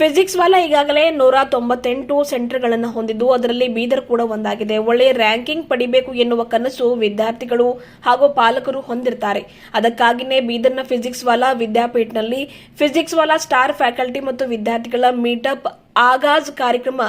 Physics ವಾಲ ಈಗಾಗಲೇ ನೂರ ತೊಂಬತ್ತೆಂಟು ಸೆಂಟರ್ಗಳನ್ನು ಹೊಂದಿದ್ದು, ಅದರಲ್ಲಿ ಬೀದರ್ ಕೂಡ ಒಂದಾಗಿದೆ. ಒಳ್ಳೆಯ ರ್ಯಾಂಕಿಂಗ್ ಪಡಿಬೇಕು ಎನ್ನುವ ಕನಸು ವಿದ್ಯಾರ್ಥಿಗಳು ಹಾಗೂ ಪಾಲಕರು ಹೊಂದಿರ್ತಾರೆ. ಅದಕ್ಕಾಗಿಯೇ ಬೀದರ್ನ ಫಿಸಿಕ್ಸ್ ವಾಲ ವಿದ್ಯಾಪೀಠನಲ್ಲಿ ಫಿಸಿಕ್ಸ್ ವಾಲಾ ಸ್ಟಾರ್ ಫ್ಯಾಕಲ್ಟಿ ಮತ್ತು ವಿದ್ಯಾರ್ಥಿಗಳ ಮೀಟಪ್ ಆಗಾಜ್ ಕಾರ್ಯಕ್ರಮ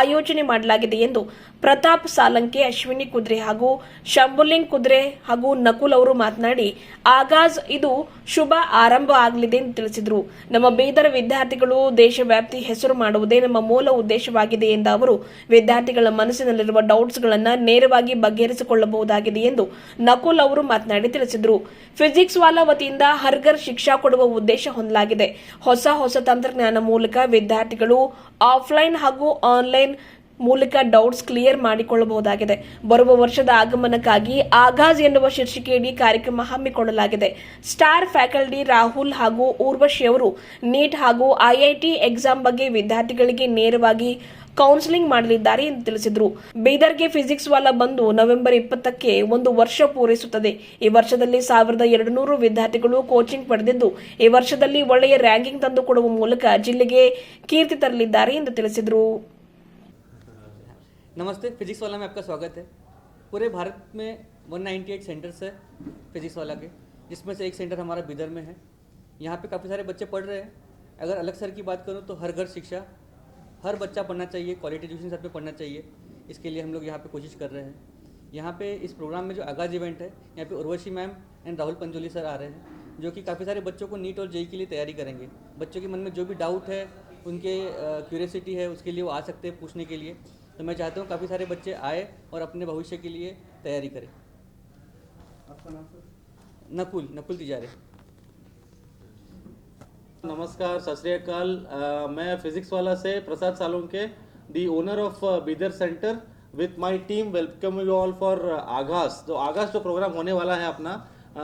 ಆಯೋಜನೆ ಮಾಡಲಾಗಿದೆ ಎಂದು ಪ್ರತಾಪ್ ಸಾಲಂಕೆ, ಅಶ್ವಿನಿ ಕುದ್ರೆ ಹಾಗೂ ಶಂಭುಲಿಂಗ್ ಕುದ್ರೆ ಹಾಗೂ ನಕುಲ್ ಅವರು ಮಾತನಾಡಿ ಆಗಾಜ್ ಇದು ಶುಭ ಆರಂಭ ಆಗಲಿದೆ ಎಂದು ತಿಳಿಸಿದರು. ನಮ್ಮ ಬೀದರ್ ವಿದ್ಯಾರ್ಥಿಗಳು ದೇಶವ್ಯಾಪ್ತಿ ಹೆಸರು ಮಾಡುವುದೇ ನಮ್ಮ ಮೂಲ ಉದ್ದೇಶವಾಗಿದೆ ಎಂದ ಅವರು, ವಿದ್ಯಾರ್ಥಿಗಳ ಮನಸ್ಸಿನಲ್ಲಿರುವ ಡೌಟ್ಸ್ಗಳನ್ನು ನೇರವಾಗಿ ಬಗೆಹರಿಸಿಕೊಳ್ಳಬಹುದಾಗಿದೆ ಎಂದು ನಕುಲ್ ಅವರು ಮಾತನಾಡಿ ತಿಳಿಸಿದರು. ಫಿಸಿಕ್ಸ್ ವಾಲ ವತಿಯಿಂದ ಹರ್ಗರ್ ಶಿಕ್ಷಾ ಕೊಡುವ ಉದ್ದೇಶ ಹೊಂದಲಾಗಿದೆ. ಹೊಸ ಹೊಸ ತಂತ್ರಜ್ಞಾನ ಮೂಲಕ ವಿದ್ಯಾರ್ಥಿಗಳು ಆಫ್ಲೈನ್ ಹಾಗೂ ಆನ್ಲೈನ್ ಮೂಲಕ ಡೌಟ್ಸ್ ಕ್ಲಿಯರ್ ಮಾಡಿಕೊಳ್ಳಬಹುದಾಗಿದೆ. ಬರುವ ವರ್ಷದ ಆಗಮನಕ್ಕಾಗಿ ಆಗಾಜ್ ಎನ್ನುವ ಶೀರ್ಷಿಕೆಯಡಿ ಕಾರ್ಯಕ್ರಮ ಹಮ್ಮಿಕೊಳ್ಳಲಾಗಿದೆ. ಸ್ಟಾರ್ ಫ್ಯಾಕಲ್ಟಿ ರಾಹುಲ್ ಹಾಗೂ ಊರ್ವಶಿ ಅವರು ನೀಟ್ ಹಾಗೂ ಐಐಟಿ ಎಕ್ಸಾಮ್ ಬಗ್ಗೆ ವಿದ್ಯಾರ್ಥಿಗಳಿಗೆ ನೇರವಾಗಿ ಕೌನ್ಸಿಲಿಂಗ್ ಮಾಡಲಿದ್ದಾರೆ ಎಂದು ತಿಳಿಸಿದರು. ಬೀದರ್ಗೆ ಫಿಸಿಕ್ಸ್ ವಾಲ ಬಂದು ನವೆಂಬರ್ ಇಪ್ಪತ್ತಕ್ಕೆ ಒಂದು ವರ್ಷ ಪೂರೈಸುತ್ತದೆ. ಈ ವರ್ಷದಲ್ಲಿ ಸಾವಿರದ ಎರಡು ನೂರು ವಿದ್ಯಾರ್ಥಿಗಳು ಕೋಚಿಂಗ್ ಪಡೆದಿದ್ದು, ಈ ವರ್ಷದಲ್ಲಿ ಒಳ್ಳೆಯ ರ್ಯಾಂಕಿಂಗ್ ತಂದುಕೊಡುವ ಮೂಲಕ ಜಿಲ್ಲೆಗೆ ಕೀರ್ತಿ ತರಲಿದ್ದಾರೆ ಎಂದು ತಿಳಿಸಿದರು. नमस्ते, फिजिक्स वाला में आपका स्वागत है। पूरे भारत में 198 सेंटर्स है फिजिक्स वाला के, जिसमें से एक सेंटर हमारा बिदर में है। यहाँ पे काफ़ी सारे बच्चे पढ़ रहे हैं। अगर अलग सर की बात करूँ तो हर घर शिक्षा, हर बच्चा पढ़ना चाहिए क्वालिटी एजुकेशन सर पे पढ़ना चाहिए। इसके लिए हम लोग यहाँ पे कोशिश कर रहे हैं। यहाँ पे इस प्रोग्राम में जो आगाज़ इवेंट है, यहाँ पे Urvashi ma'am and Rahul Panjoli sir आ रहे हैं, जो कि काफ़ी सारे बच्चों को नीट और जेई के लिए तैयारी करेंगे। बच्चों के मन में जो भी डाउट है, उनके क्यूरियसिटी है, उसके लिए वो आ सकते हैं पूछने के लिए। तो मैं चाहता हूँ काफ़ी सारे बच्चे आए और अपने भविष्य के लिए तैयारी करें। आपका नाम सर? नकुल नकुल तिजारे। नमस्कार सत श्री अकाल। अ, मैं फिजिक्स वाला से Prasad Salunke the owner of Bidar centre with my team welcome you all for Aagaz तो आगाज़ जो प्रोग्राम होने वाला है अपना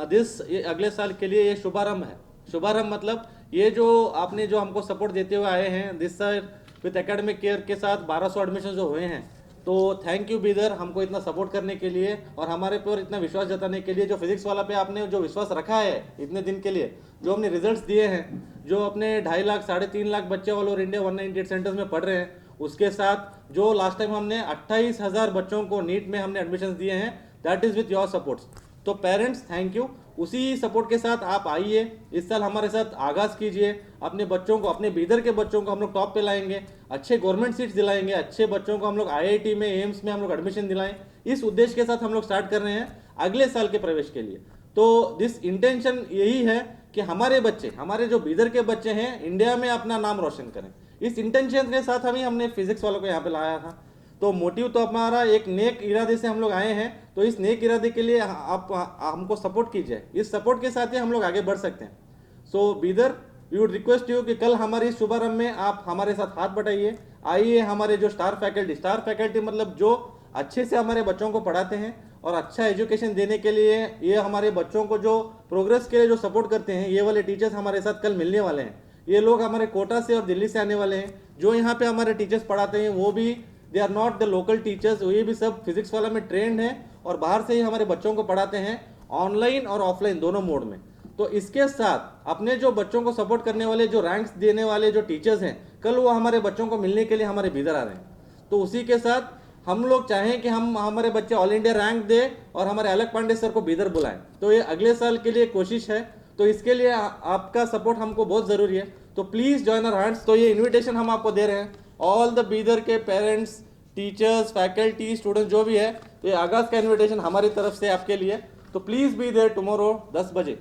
दिस ये अगले साल के लिए ये शुभारंभ है। शुभारंभ मतलब ये जो आपने जो हमको सपोर्ट देते हुए आए हैं this sir with academic care के साथ 1200 एडमिशन जो हुए हैं तो थैंक यू बीदर हमको इतना सपोर्ट करने के लिए और हमारे पे और इतना विश्वास जताने के लिए जो फिजिक्स वाला पे आपने जो विश्वास रखा है इतने दिन के लिए, जो हमने रिजल्ट्स दिए हैं, जो अपने ढाई लाख, साढ़े तीन लाख बच्चे all over India one ninety centres में पढ़ रहे हैं, उसके साथ जो लास्ट टाइम हमने अट्ठाईस हज़ार बच्चों को नीट में हमने एडमिशन दिए हैं that is with your supports तो पेरेंट्स थैंक यू उसी सपोर्ट के साथ आप आइए, इस साल हमारे साथ आगाज़ कीजिए अपने बच्चों को अपने बीदर के बच्चों को हम लोग टॉप पे लाएँगे अच्छे गवर्नमेंट सीट्स दिलाएँगे अच्छे बच्चों को हम लोग आईआईटी में एम्स में हम लोग एडमिशन दिलाएँ। इस उद्देश्य के साथ हम लोग स्टार्ट कर रहे हैं अगले साल के प्रवेश के लिए। तो दिस इंटेंशन यही है कि हमारे बच्चे हमारे जो बीदर के बच्चे हैं इंडिया में अपना नाम रोशन करें। इस इंटेंशन के साथ हम ही हमने फिजिक्स वालों को यहाँ पे लाया था। तो मोटिव तो हमारा एक नेक इरादे से हम लोग आए हैं। तो इस नेक इरादे के लिए आप हमको सपोर्ट कीजिए। इस सपोर्ट के साथ ही हम लोग आगे बढ़ सकते हैं। So so, Bidar we would request you कि कल हमारे इस शुभारंभ में आप हमारे साथ हाथ बटाइए। आइए, हमारे जो स्टार फैकल्टी स्टार फैकल्टी मतलब जो अच्छे से हमारे बच्चों को पढ़ाते हैं और अच्छा एजुकेशन देने के लिए ये हमारे बच्चों को जो प्रोग्रेस के लिए जो सपोर्ट करते हैं, ये वाले टीचर्स हमारे साथ कल मिलने वाले हैं। ये लोग हमारे कोटा से और दिल्ली से आने वाले हैं। जो यहाँ पे हमारे टीचर्स पढ़ाते हैं, वो भी they are not the local teachers ये भी सब फिजिक्स वाला में ट्रेंड है और बाहर से ही हमारे बच्चों को पढ़ाते हैं ऑनलाइन और ऑफलाइन दोनों मोड में। तो इसके साथ अपने जो बच्चों को सपोर्ट करने वाले, जो रैंक्स देने वाले, जो टीचर्स हैं, कल वो हमारे बच्चों को मिलने के लिए हमारे भीतर आ रहे हैं। तो उसी के साथ हम लोग चाहें कि हम, हमारे बच्चे ऑल इंडिया रैंक दे और हमारे अलग पांडे सर को भीतर बुलाएँ। तो ये अगले साल के लिए कोशिश है। तो इसके लिए आपका सपोर्ट हमको बहुत ज़रूरी है। तो प्लीज़ ज्वाइन आर हैंड्स तो ये इनविटेशन हम आपको दे रहे हैं। ऑल द बीदर के पेरेंट्स टीचर्स फैकल्टी स्टूडेंट जो भी है तो ये आगाज़ का इन्विटेशन हमारी तरफ़ से आपके लिए। तो प्लीज़ बी देर टुमारो दस बजे।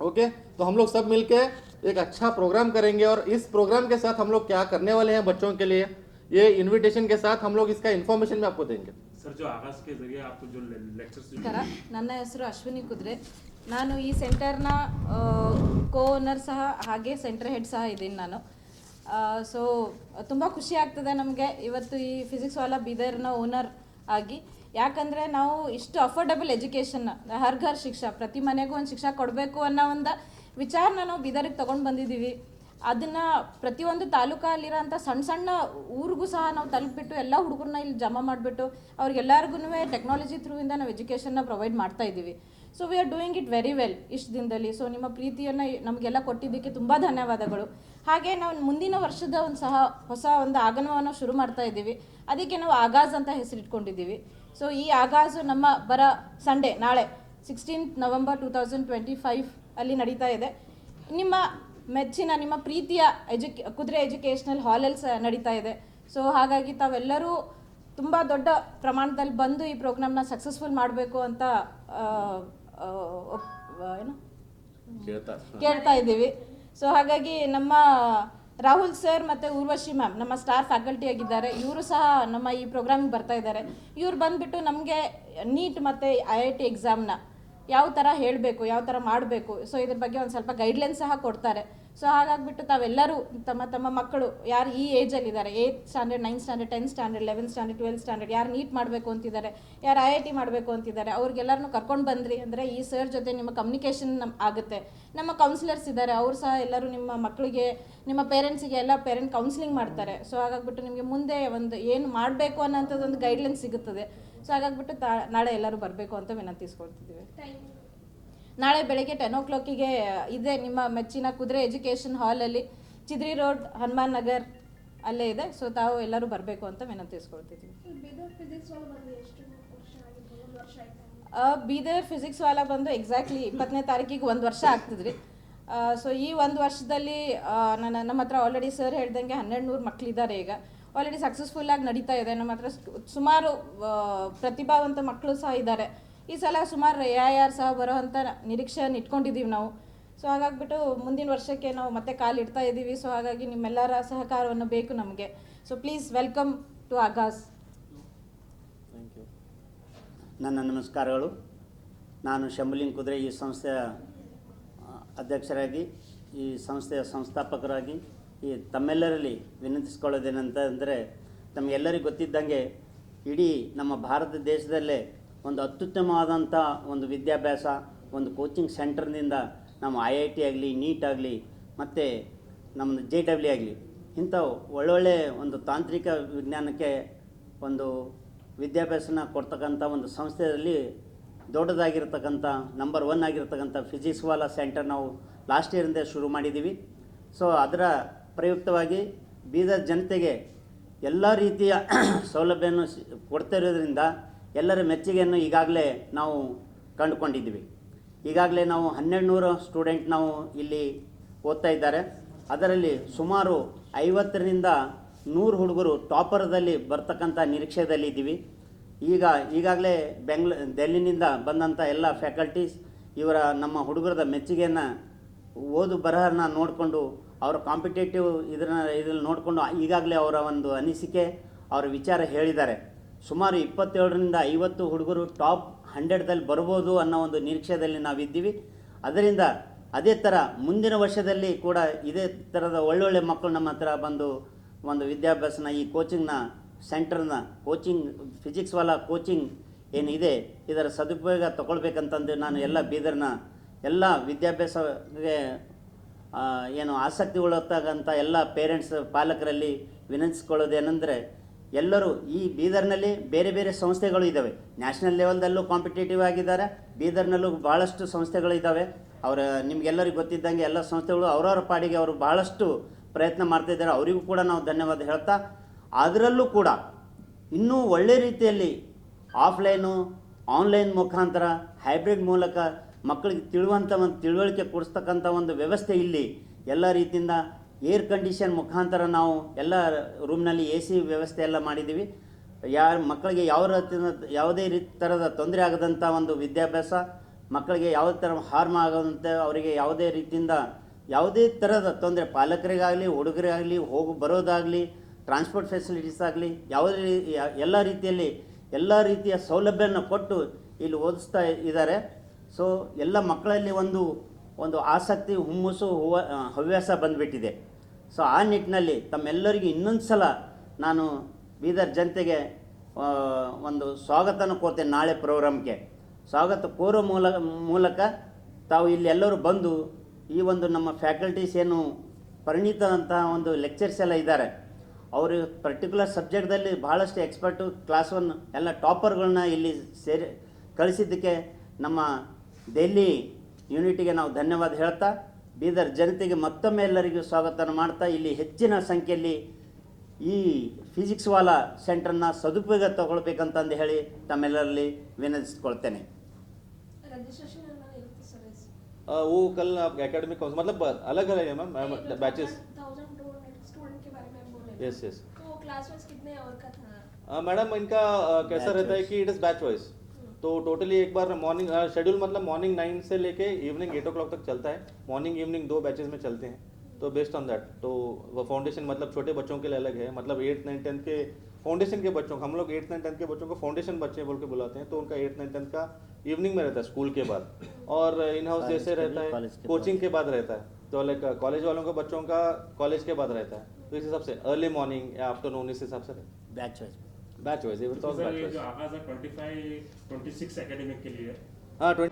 ओके तो हम लोग सब मिलके एक अच्छा प्रोग्राम करेंगे और इस प्रोग्राम के साथ हम लोग क्या करने वाले हैं बच्चों के लिए ये इनविटेशन के साथ हम लोग इसका इन्फॉर्मेशन भी आपको देंगे सर जो आगाज के जरिए आपको जो लेक्चर्स ನಮಸ್ಕಾರ ನನ್ನ ಹೆಸರು ಅಶ್ವಿನಿ ಕುದ್ರೆ ನಾನು ಈ ಸೆಂಟರ್ನ ಕೋ ಓನರ್ ಸಹ ಹಾಗೆ ಸೆಂಟರ್ ಹೆಡ್ ಸಹ ಇದ್ದೀನಿ ನಾನು ಸೊ ತುಂಬ ಖುಷಿ ಆಗ್ತದೆ ನಮಗೆ ಇವತ್ತು ಈ ಫಿಸಿಕ್ಸ್ ವಾಲ ಬೀದರ್ನ ಓನರ್ ಆಗಿ ಯಾಕಂದರೆ ನಾವು ಇಷ್ಟು ಅಫೋರ್ಡಬಲ್ ಎಜುಕೇಷನ್ ಹರ್ ಘರ್ ಶಿಕ್ಷಾ, ಪ್ರತಿ ಮನೆಗೂ ಒಂದು ಶಿಕ್ಷಾ ಕೊಡಬೇಕು ಅನ್ನೋ ಒಂದು ವಿಚಾರನ ನಾವು ಬೀದರಿಗೆ ತೊಗೊಂಡು ಬಂದಿದ್ದೀವಿ. ಅದನ್ನು ಪ್ರತಿಯೊಂದು ತಾಲೂಕಲ್ಲಿರೋಂಥ ಸಣ್ಣ ಸಣ್ಣ ಊರಿಗೂ ಸಹ ನಾವು ತಲುಪಿಬಿಟ್ಟು ಎಲ್ಲ ಹುಡುಗರನ್ನ ಇಲ್ಲಿ ಜಮಾ ಮಾಡಿಬಿಟ್ಟು ಅವ್ರಿಗೆಲ್ಲರಿಗೂ ಟೆಕ್ನಾಲಜಿ ಥ್ರೂಯಿಂದ ನಾವು ಎಜುಕೇಷನ್ನ ಪ್ರೊವೈಡ್ ಮಾಡ್ತಾ ಇದ್ದೀವಿ. So we are doing it very well ಇಷ್ಟು ದಿನದಲ್ಲಿ. ಸೊ ನಿಮ್ಮ ಪ್ರೀತಿಯನ್ನು ನಮಗೆಲ್ಲ ಕೊಟ್ಟಿದ್ದಕ್ಕೆ ತುಂಬ ಧನ್ಯವಾದಗಳು. ಹಾಗೆ ನಾವು ಮುಂದಿನ ವರ್ಷದ ಒಂದು ಸಹ ಹೊಸ ಒಂದು ಆಗಮನವನ್ನು ಶುರು ಮಾಡ್ತಾ ಇದ್ದೀವಿ. ಅದಕ್ಕೆ ನಾವು ಆಗಾಜ್ ಅಂತ ಹೆಸರಿಟ್ಕೊಂಡಿದ್ದೀವಿ. ಸೊ ಈ ಆಗಾಜು ನಮ್ಮ ಬರ ಸಂಡೇ ನಾಳೆ sixteenth November two thousand twenty five ಅಲ್ಲಿ ನಡೀತಾ ಇದೆ. ನಿಮ್ಮ ಮೆಚ್ಚಿನ ನಿಮ್ಮ ಪ್ರೀತಿಯ ಎಜುಕ್ ಕುದುರೆ ಎಜುಕೇಷನಲ್ ಹಾಲಲ್ಲಿ ಸಹ ನಡೀತಾ ಇದೆ. ಸೊ ಹಾಗಾಗಿ ತಾವೆಲ್ಲರೂ ತುಂಬ ದೊಡ್ಡ ಪ್ರಮಾಣದಲ್ಲಿ ಬಂದು ಈ ಪ್ರೋಗ್ರಾಮ್ನ ಸಕ್ಸಸ್ಫುಲ್ ಮಾಡಬೇಕು ಅಂತ ಏನು? ಕೇಳ್ತಾ ಇದ್ದೀವಿ. ಸೊ ಹಾಗಾಗಿ ನಮ್ಮ ರಾಹುಲ್ ಸರ್ ಮತ್ತು ಊರ್ವಶಿ ಮ್ಯಾಮ್, ನಮ್ಮ ಸ್ಟಾರ್ ಫ್ಯಾಕಲ್ಟಿ ಆಗಿದ್ದಾರೆ. ಇವರು ಸಹ ನಮ್ಮ ಈ ಪ್ರೋಗ್ರಾಮಿಗೆ ಬರ್ತಾ ಇದ್ದಾರೆ. ಇವ್ರು ಬಂದುಬಿಟ್ಟು ನಮಗೆ ನೀಟ್ ಮತ್ತು ಐ ಐ ಟಿ ಎಕ್ಸಾಮ್ನ ಯಾವ ಥರ ಹೇಳಬೇಕು, ಯಾವ ಥರ ಮಾಡಬೇಕು ಸೊ ಇದ್ರ ಬಗ್ಗೆ ಒಂದು ಸ್ವಲ್ಪ ಗೈಡ್ಲೈನ್ ಸಹ ಕೊಡ್ತಾರೆ. ಸೊ ಹಾಗಾಗ್ಬಿಟ್ಟು ತಾವೆಲ್ಲರೂ ತಮ್ಮ ತಮ್ಮ ಮಕ್ಕಳು, ಯಾರು ಈ ಏಜಲ್ಲಿದ್ದಾರೆ eighth standard nine standard tenth standard eleven standard twelfth standard ಯಾರು ನೀಟ್ ಮಾಡಬೇಕು ಅಂತಿದ್ದಾರೆ, ಯಾರು ಐ ಐ ಟಿ ಮಾಡಬೇಕು ಅಂತಿದ್ದಾರೆ, ಅವ್ರಿಗೆಲ್ಲರನ್ನೂ ಕರ್ಕೊಂಡು ಬಂದ್ರಿ ಅಂದರೆ ಈ ಸರ್ ಜೊತೆ ನಿಮ್ಮ ಕಮ್ಯುನಿಕೇಷನ್ ನಮ್ಮ ಆಗುತ್ತೆ. ನಮ್ಮ ಕೌನ್ಸಿಲರ್ಸ್ ಇದ್ದಾರೆ, ಅವರು ಸಹ ಎಲ್ಲರೂ ನಿಮ್ಮ ಮಕ್ಕಳಿಗೆ ನಿಮ್ಮ ಪೇರೆಂಟ್ಸಿಗೆ ಎಲ್ಲ ಪೇರೆಂಟ್ ಕೌನ್ಸಿಲಿಂಗ್ ಮಾಡ್ತಾರೆ. ಸೊ ಹಾಗಾಗ್ಬಿಟ್ಟು ನಿಮಗೆ ಮುಂದೆ ಒಂದು ಏನು ಮಾಡಬೇಕು ಅನ್ನೋಂಥದ್ದೊಂದು ಗೈಡ್ಲೈನ್ ಸಿಗುತ್ತದೆ. ಸೊ ಹಾಗಾಗ್ಬಿಟ್ಟು ತಾ- ನಾಳೆ ಎಲ್ಲರೂ ಬರಬೇಕು ಅಂತ ವಿನಂತಿಸ್ಕೊಳ್ತಿದ್ದೀವಿ. ನಾಳೆ ಬೆಳಗ್ಗೆ ಟೆನ್ ಓ ಕ್ಲಾಕಿಗೆ ಇದೆ ನಿಮ್ಮ ಮೆಚ್ಚಿನ ಕುದುರೆ ಎಜುಕೇಷನ್ ಹಾಲಲ್ಲಿ ಚಿದ್ರಿ ರೋಡ್ ಹನುಮಾನ್ ನಗರ್ ಅಲ್ಲೇ ಇದೆ. ಸೊ ತಾವು ಎಲ್ಲರೂ ಬರಬೇಕು ಅಂತ ವಿನಂತಿಸ್ಕೊಳ್ತಿದ್ದೀವಿ ಬೀದರ್ ಫಿಸಿಕ್ಸ್ ವಾಲಾ ಬಂದು ಎಕ್ಸಾಕ್ಟ್ಲಿ ಇಪ್ಪತ್ತನೇ ತಾರೀಕಿಗೆ ಒಂದು ವರ್ಷ ಆಗ್ತಿದ್ರಿ. ಸೊ ಈ ಒಂದು ವರ್ಷದಲ್ಲಿ ನಾನು ನನ್ನ ನಮ್ಮ ಹತ್ರ ಆಲ್ರೆಡಿ ಸರ್ ಹೇಳ್ದಂಗೆ ಹನ್ನೆರಡು ನೂರು ಮಕ್ಕಳಿದ್ದಾರೆ ಈಗ ಆಲ್ರೆಡಿ ಸಕ್ಸಸ್ಫುಲ್ಲಾಗಿ ನಡೀತಾ ಇದೆ. ನಮ್ಮ ಹತ್ರ ಸುಮಾರು ಪ್ರತಿಭಾವಂತ ಮಕ್ಕಳು ಸಹ ಇದ್ದಾರೆ. ಈ ಸಲ ಸುಮಾರು ಎ ಐ ಆರ್ ಸಹ ಬರೋವಂಥ ನಿರೀಕ್ಷೆಯನ್ನು ಇಟ್ಕೊಂಡಿದ್ದೀವಿ ನಾವು. ಸೊ ಹಾಗಾಗ್ಬಿಟ್ಟು ಮುಂದಿನ ವರ್ಷಕ್ಕೆ ನಾವು ಮತ್ತೆ ಕಾಲಿಡ್ತಾ ಇದ್ದೀವಿ. ಸೊ ಹಾಗಾಗಿ ನಿಮ್ಮೆಲ್ಲರ ಸಹಕಾರವನ್ನು ಬೇಕು ನಮಗೆ. So please welcome to Aagaz ನನ್ನ ನಮಸ್ಕಾರಗಳು. ನಾನು ಶಂಬುಲಿಂಗ್ ಕುದುರೆ ಈ ಸಂಸ್ಥೆಯ ಅಧ್ಯಕ್ಷರಾಗಿ, ಈ ಸಂಸ್ಥೆಯ ಸಂಸ್ಥಾಪಕರಾಗಿ, ಈ ತಮ್ಮೆಲ್ಲರಲ್ಲಿ ವಿನಂತಿಸ್ಕೊಳ್ಳೋದೇನಂತ ಅಂದರೆ ತಮಗೆಲ್ಲರಿಗೂ ಗೊತ್ತಿದ್ದಂಗೆ ಇಡೀ ನಮ್ಮ ಭಾರತ ದೇಶದಲ್ಲೇ ಒಂದು ಅತ್ಯುತ್ತಮವಾದಂಥ ಒಂದು ವಿದ್ಯಾಭ್ಯಾಸ, ಒಂದು ಕೋಚಿಂಗ್ ಸೆಂಟರ್ನಿಂದ ನಮ್ಮ ಐ ಐ ಟಿ ಆಗಲಿ, ನೀಟ್ ಆಗಲಿ, ಮತ್ತು ನಮ್ಮದು ಜೆ ಡಬ್ಲ್ಯೂ ಆಗಲಿ, ಇಂಥ ಒಳ್ಳೊಳ್ಳೆ ಒಂದು ತಾಂತ್ರಿಕ ವಿಜ್ಞಾನಕ್ಕೆ ಒಂದು ವಿದ್ಯಾಭ್ಯಾಸನ ಕೊಡ್ತಕ್ಕಂಥ ಒಂದು ಸಂಸ್ಥೆಯಲ್ಲಿ ದೊಡ್ಡದಾಗಿರ್ತಕ್ಕಂಥ ನಂಬರ್ ಒನ್ ಆಗಿರ್ತಕ್ಕಂಥ ಫಿಸಿಕ್ಸ್ ವಾಲಾ ಸೆಂಟರ್ ನಾವು ಲಾಸ್ಟ್ ಇಯರಿಂದ ಶುರು ಮಾಡಿದ್ದೀವಿ. ಸೊ ಅದರ ಪ್ರಯುಕ್ತವಾಗಿ ಬೀದರ್ ಜನತೆಗೆ ಎಲ್ಲ ರೀತಿಯ ಸೌಲಭ್ಯವನ್ನು ಕೊಡ್ತಾ ಇರೋದ್ರಿಂದ ಎಲ್ಲರ ಮೆಚ್ಚುಗೆಯನ್ನು ಈಗಾಗಲೇ ನಾವು ಕಂಡುಕೊಂಡಿದ್ದೀವಿ. ಈಗಾಗಲೇ ನಾವು ಹನ್ನೆರಡು ನೂರು ಸ್ಟೂಡೆಂಟ್ ನಾವು ಇಲ್ಲಿ ಓದ್ತಾ ಇದ್ದಾರೆ. ಅದರಲ್ಲಿ ಸುಮಾರು ಐವತ್ತರಿಂದ ನೂರು ಹುಡುಗರು ಟಾಪರ್ದಲ್ಲಿ ಬರ್ತಕ್ಕಂಥ ನಿರೀಕ್ಷೆದಲ್ಲಿದ್ದೀವಿ ಈಗ ಈಗಾಗಲೇ ಬೆಂಗ್ಳ ದೆಲ್ಲಿನಿಂದ ಬಂದಂಥ ಎಲ್ಲ ಫ್ಯಾಕಲ್ಟೀಸ್ ಇವರ ನಮ್ಮ ಹುಡುಗರದ ಮೆಚ್ಚುಗೆಯನ್ನು ಓದು ಬರಹನ ನೋಡಿಕೊಂಡು ಅವರ ಕಾಂಪಿಟೇಟಿವ್ ಇದನ್ನ ಇದ್ರಲ್ಲಿ ನೋಡಿಕೊಂಡು ಈಗಾಗಲೇ ಅವರ ಒಂದು ಅನಿಸಿಕೆ, ಅವರ ವಿಚಾರ ಹೇಳಿದ್ದಾರೆ. ಸುಮಾರು ಇಪ್ಪತ್ತೇಳರಿಂದ ಐವತ್ತು ಹುಡುಗರು ಟಾಪ್ ಹಂಡ್ರೆಡ್ದಲ್ಲಿ ಬರ್ಬೋದು ಅನ್ನೋ ಒಂದು ನಿರೀಕ್ಷೆಯಲ್ಲಿ ನಾವಿದ್ದೀವಿ. ಅದರಿಂದ ಅದೇ ಥರ ಮುಂದಿನ ವರ್ಷದಲ್ಲಿ ಕೂಡ ಇದೇ ಥರದ ಒಳ್ಳೊಳ್ಳೆ ಮಕ್ಕಳು ನಮ್ಮ ಹತ್ರ ಬಂದು ಒಂದು ವಿದ್ಯಾಭ್ಯಾಸನ ಈ ಕೋಚಿಂಗ್ನ ಸೆಂಟರ್ನ ಕೋಚಿಂಗ್ ಫಿಸಿಕ್ಸ್ ವಾಲ ಕೋಚಿಂಗ್ ಏನಿದೆ ಇದರ ಸದುಪಯೋಗ ತಗೊಳ್ಬೇಕಂತಂದು ನಾನು ಎಲ್ಲ ಬೀದರ್ನ ಎಲ್ಲ ವಿದ್ಯಾಭ್ಯಾಸಕ್ಕೆ ಏನು ಆಸಕ್ತಿ ಎಲ್ಲ ಪೇರೆಂಟ್ಸ್, ಪಾಲಕರಲ್ಲಿ ವಿನಂತಿಸ್ಕೊಳ್ಳೋದೇನೆಂದರೆ ಎಲ್ಲರೂ ಈ ಬೀದರ್ನಲ್ಲಿ ಬೇರೆ ಬೇರೆ ಸಂಸ್ಥೆಗಳು ಇದ್ದಾವೆ. ನ್ಯಾಷನಲ್ ಲೆವೆಲ್ದಲ್ಲೂ ಕಾಂಪಿಟೇಟಿವ್ ಆಗಿದ್ದಾರೆ. ಬೀದರ್ನಲ್ಲೂ ಭಾಳಷ್ಟು ಸಂಸ್ಥೆಗಳು ಇದ್ದಾವೆ. ಅವರ, ನಿಮಗೆಲ್ಲರಿಗೂ ಗೊತ್ತಿದ್ದಂಗೆ ಎಲ್ಲ ಸಂಸ್ಥೆಗಳು ಅವರವರ ಪಾಡಿಗೆ ಅವರು ಭಾಳಷ್ಟು ಪ್ರಯತ್ನ ಮಾಡ್ತಾ ಇದ್ದಾರೆ. ಅವರಿಗೂ ಕೂಡ ನಾವು ಧನ್ಯವಾದ ಹೇಳ್ತಾ ಅದರಲ್ಲೂ ಕೂಡ ಇನ್ನೂ ಒಳ್ಳೆ ರೀತಿಯಲ್ಲಿ ಆಫ್ಲೈನು, ಆನ್ಲೈನ್ ಮುಖಾಂತರ, ಹೈಬ್ರಿಡ್ ಮೂಲಕ ಮಕ್ಕಳಿಗೆ ತಿಳುವಂಥ ಒಂದು ತಿಳುವಳಿಕೆ ಕೊಡಿಸ್ತಕ್ಕಂಥ ಒಂದು ವ್ಯವಸ್ಥೆ ಇಲ್ಲಿ ಎಲ್ಲ ರೀತಿಯಿಂದ ಏರ್ ಕಂಡೀಷನ್ ಮುಖಾಂತರ ನಾವು ಎಲ್ಲ ರೂಮ್ನಲ್ಲಿ ಎ ಸಿ ವ್ಯವಸ್ಥೆ ಎಲ್ಲ ಮಾಡಿದ್ದೀವಿ. ಯಾರ ಮಕ್ಕಳಿಗೆ ಯಾವ ರೀತಿಯ ಯಾವುದೇ ರೀತಿ ಥರದ ತೊಂದರೆ ಆಗದಂಥ ಒಂದು ವಿದ್ಯಾಭ್ಯಾಸ, ಮಕ್ಕಳಿಗೆ ಯಾವುದೇ ಥರ ಹಾರ್ಮ್ ಆಗದಂತೆ ಅವರಿಗೆ ಯಾವುದೇ ರೀತಿಯಿಂದ ಯಾವುದೇ ಥರದ ತೊಂದರೆ, ಪಾಲಕರಿಗಾಗಲಿ, ಹುಡುಗರಿಗಾಗಲಿ, ಹೋಗಿ ಬರೋದಾಗಲಿ ಟ್ರಾನ್ಸ್ಪೋರ್ಟ್ ಫೆಸಿಲಿಟೀಸ್ ಆಗಲಿ, ಯಾವುದೇ ಎಲ್ಲ ರೀತಿಯಲ್ಲಿ ಎಲ್ಲ ರೀತಿಯ ಸೌಲಭ್ಯನ ಕೊಟ್ಟು ಇಲ್ಲಿ ಓದಿಸ್ತಾ ಇದ್ದಾರೆ. ಸೊ ಎಲ್ಲ ಮಕ್ಕಳಲ್ಲಿ ಒಂದು ಒಂದು ಆಸಕ್ತಿ ಹುಮ್ಮಸು ಹೂವ, ಹವ್ಯಾಸ ಬಂದುಬಿಟ್ಟಿದೆ. ಸೊ ಆ ನಿಟ್ಟಿನಲ್ಲಿ ತಮ್ಮೆಲ್ಲರಿಗೂ ಇನ್ನೊಂದು ಸಲ ನಾನು ಬೀದರ್ ಜನತೆಗೆ ಒಂದು ಸ್ವಾಗತನ ಕೋರ್ತೇನೆ ನಾಳೆ ಪ್ರೋಗ್ರಾಮ್ಗೆ. ಸ್ವಾಗತ ಕೋರೋ ಮೂಲ ಮೂಲಕ ತಾವು ಇಲ್ಲಿ ಎಲ್ಲರೂ ಬಂದು ಈ ಒಂದು ನಮ್ಮ ಫ್ಯಾಕಲ್ಟೀಸ್ ಏನು ಪರಿಣಿತಂತಹ ಒಂದು ಲೆಕ್ಚರ್ಸ್ ಎಲ್ಲ ಇದ್ದಾರೆ. ಅವರು ಪರ್ಟಿಕ್ಯುಲರ್ ಸಬ್ಜೆಕ್ಟ್ದಲ್ಲಿ ಭಾಳಷ್ಟು ಎಕ್ಸ್ಪರ್ಟು, ಕ್ಲಾಸ್ ಒನ್ ಎಲ್ಲ ಟಾಪರ್ಗಳನ್ನ ಇಲ್ಲಿ ಸೇರಿ, ಕಳಿಸಿದ್ದಕ್ಕೆ ನಮ್ಮ ದೆಹಲಿ ಯೂನಿಟಿಗೆ ನಾವು ಧನ್ಯವಾದ ಹೇಳ್ತಾ ಬೀದರ್ ಜನತೆಗೆ ಮತ್ತೊಮ್ಮೆ ಎಲ್ಲರಿಗೂ ಸ್ವಾಗತವನ್ನು ಮಾಡ್ತಾ ಇಲ್ಲಿ ಹೆಚ್ಚಿನ ಸಂಖ್ಯೆಯಲ್ಲಿ ಈ ಫಿಸಿಕ್ಸ್ ವಾಲ ಸೆಂಟ್ರನ್ನ ಸದುಪಯೋಗ ತಗೊಳ್ಬೇಕಂತಂದು ಹೇಳಿ ತಮ್ಮೆಲ್ಲರಲ್ಲಿ ವಿನಂತಿಸ್ಕೊಳ್ತೇನೆ. वो कल आप एकेडमिक काउंसिल मतलब अलग ಮ್ಯಾಮ್ है ma'am batches yes yes madam इनका कैसा रहता है कि इट इज़ बैच तो टोटली एक बार मॉर्निंग शेड्यूल मतलब मॉर्निंग नाइन से लेके इवनिंग एट ओ क्लॉक तक चलता है। मॉर्निंग इवनिंग दो बैचेज में चलते हैं। तो बेस्ड ऑन दैट तो वो फाउंडेशन मतलब छोटे बच्चों के लिए अलग है। मतलब एट्थ नाइन टेंथ के फाउंडेशन के बच्चों हम लोग एट्थ नाइन टेंथ के बच्चों को फाउंडेशन बच्चे बोल के बुलाते हैं तो उनका एट्थ नाइन टेंथ का इवनिंग में रहता है स्कूल के बाद। और इन हाउस जैसे रहता है कोचिंग के बाद। रहता है। तो लाइक कॉलेज वालों के बच्चों का कॉलेज के बाद रहता है। तो इस हिसाब से अर्ली मॉर्निंग या आफ्टरनून इस हिसाब से batch wise batch wise it all batch wise Aagaz है 25 26 एकेडमिक के लिए। हाँ 20